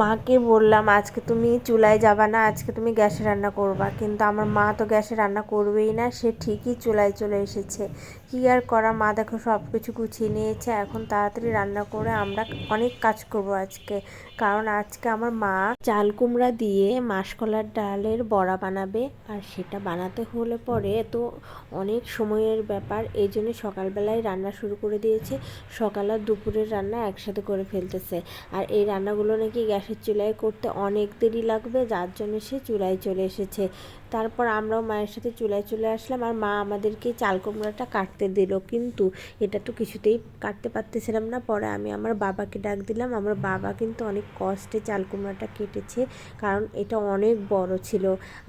মাকে বললাম, আজকে তুমি চুলায় যাবা না, আজকে তুমি গ্যাসে রান্না করবা। কিন্তু আমার মা তো গ্যাসে রান্না করবেই না, সে ঠিকই চুলায় চলে এসেছে। কি আর করা, মা দেখো সব কিছু গুছিয়ে নিয়েছে, এখন তাড়াতাড়ি রান্না করে আমরা অনেক কাজ করব আজকে। কারণ আজকে আমার মা চাল কুমড়া দিয়ে মাসকলার ডালের বড়া বানাবে, আর সেটা বানাতে হলে পরে তো অনেক সময়ের ব্যাপার, এই জন্য সকালবেলায় রান্না শুরু করে দিয়েছে। সকাল আর দুপুরের রান্না একসাথে করে ফেলতেছে। আর এই রান্নাগুলো নাকি গ্যাসের চুলায় করতে অনেক দেরি লাগবে, যার জন্য সে চুলায় চলে এসেছে। তারপর আমরাও মায়ের সাথে চুলায় চলে আসলাম আর মা আমাদেরকে চাল কুমড়াটা কাটতে দিল। কিন্তু এটা তো কিছুতেই কাটতে পারতেছিলাম না। পরে আমি আমার বাবাকে ডাক দিলাম। আমার বাবা কিন্তু অনেক কষ্টে চাল কুমড়াটা কেটেছে, কারণ এটা অনেক বড় ছিল।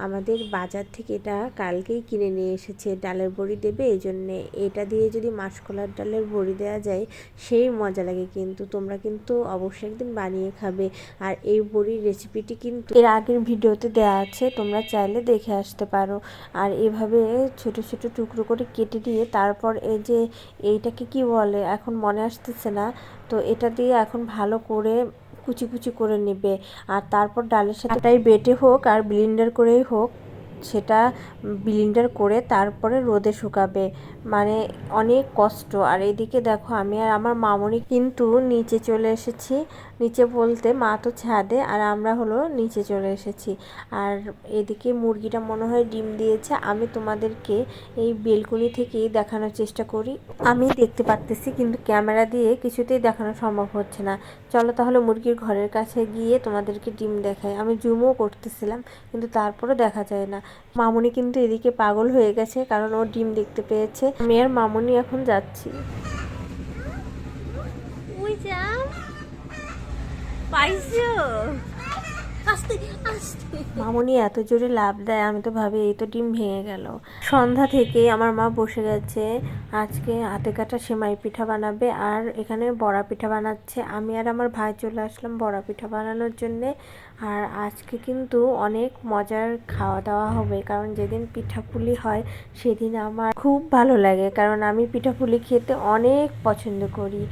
আমাদের বাজার থেকে এটা কালকেই কিনে নিয়ে এসেছে, ডালের বড়ি দেবে। এই জন্যে এটা দিয়ে যদি মাসকলার ডালের বড়ি দেওয়া যায়, সেই মজা লাগে। কিন্তু তোমরা কিন্তু অবশ্যই একদিন বানিয়ে খাবে। আর এই বড়ির রেসিপিটি কিন্তু এর আগের ভিডিওতে দেওয়া আছে, তোমরা চাইলে দেখে আসতে পারো। আর এভাবে ছোট ছোট টুকরো করে কেটে দিয়ে তারপর এই যে এইটাকে কি বলে, এখন মনে আসতেছে না। তো এটা দিয়ে এখন ভালো করে কুচি কুচি করে নেবে। আর তারপর ডালের সাথে বেটে হোক আর ব্লিন্ডার করেই হোক সেটা ব্লিন্ডার করে তারপরে রোদে শুকাবে। মানে অনেক কষ্ট। আর এদিকে দেখো, আমি আর আমার মামনি কিন্তু নিচে চলে এসেছি। নিচে বলতে মা তো ছাদে, আর আমরা হলো নিচে চলে এসেছি। আর এদিকে মুরগিটা মনে হয় ডিম দিয়েছে। আমি তোমাদেরকে এই বেলকনি থেকেই দেখানোর চেষ্টা করি। আমি দেখতে পারতেছি, কিন্তু ক্যামেরা দিয়ে কিছুতেই দেখানো সম্ভব হচ্ছে না। চলো তাহলে মুরগির ঘরের কাছে গিয়ে তোমাদেরকে ডিম দেখাই। আমি জুমও করতেছিলাম, কিন্তু তারপরে দেখা যায় না। মামুনি কিন্তু এদিকে পাগল হয়ে গেছে কারণ ও ডিম দেখতে পেয়েছে। আমি আর মামুনি এখন যাচ্ছি। পাইছো? মামুনি এত জোরে লাভ দেয় আমি তো ভাবি এই তো ডিম ভেঙে গেল। সন্ধ্যা থেকে আমার মা বসে গেছে। আজকে হাতে কাটা সেমাই পিঠা বানাবে আর এখানে বড়া পিঠা বানাচ্ছে। আমি আর আমার ভাই চলে আসলাম বড়া পিঠা বানানোর জন্যে। আর আজকে কিন্তু অনেক মজার খাওয়া দাওয়া হবে, কারণ যেদিন পিঠাপুলি হয় সেদিন আমার খুব ভালো লাগে, কারণ আমি পিঠাপুলি খেতে অনেক পছন্দ করি।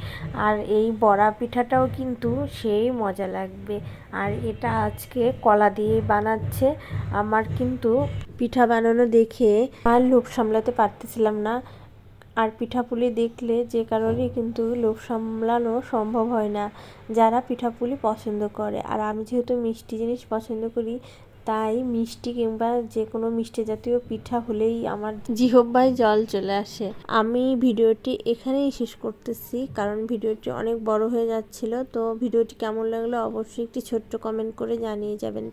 আর এই বড়া পিঠাটাও কিন্তু সেই মজা লাগবে। আর এটা আজকে কলা দিয়ে বানাচ্ছে। আমার কিন্তু পিঠা বানানো দেখে আর লোভ সামলাতে পারতেছিলাম না। আর পিঠাপুলি দেখলে যে কারোরই কিন্তু লোভ সামলানো সম্ভব হয় না। যারা পিঠাপুলি পছন্দ করে। আর আমি যেহেতু মিষ্টি জিনিস পছন্দ করি, তাই মিষ্টি কিংবা যে কোনো মিষ্টি জাতীয় পিঠা হলেই আমার জিহব্বায় জল চলে আসে। আমি ভিডিওটি এখানেই শেষ করতেছি, কারণ ভিডিওটি অনেক বড় হয়ে যাচ্ছিল। তো ভিডিওটি কেমন লাগল অবশ্যই একটি ছোট্ট কমেন্ট করে জানিয়ে যাবেন।